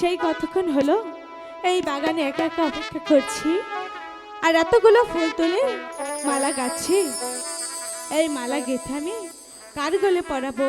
সেই কতক্ষণ হলো? এই বাগানে একা একা অপেক্ষা করছি। আর এতগুলো ফুল তুলে মালা গাচ্ছি এই মালা গেথে আমি কার গলে পড়াবো